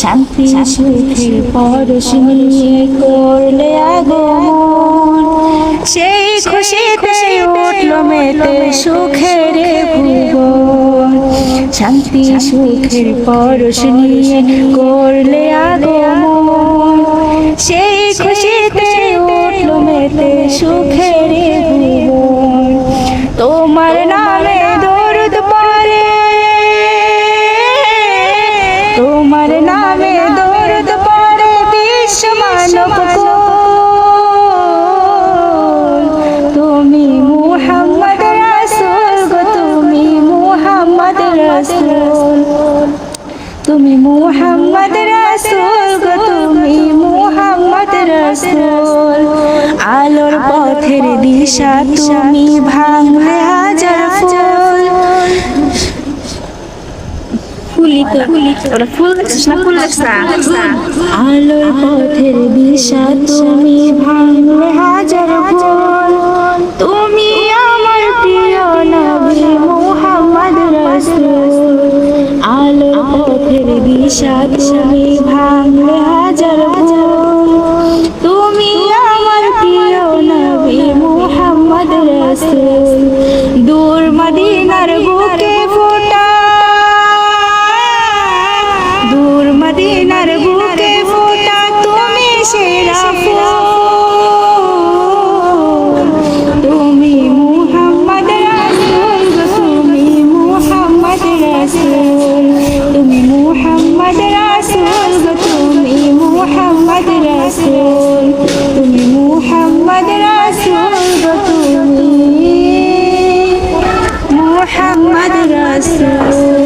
শান্তি করলে আগমন। সেই খুশিতে উঠল মেতে সুখের ভুবন। শান্তি সুখের পরশ নিয়ে করলে আগমন। সেই খুশিতে উঠল মেতে তুমি মুহাম্মদ রাসূল গো, তুমি মুহাম্মদ রাসূল। আলোর পথের দিশা তুমি ভাঙলে হাজার ফুল। আলোর পথের দিশা তুমি ভাঙলে হাজার ফুল। তুমি দিশা তুমি ভাঙলে হাজার ফুল Yes, yes.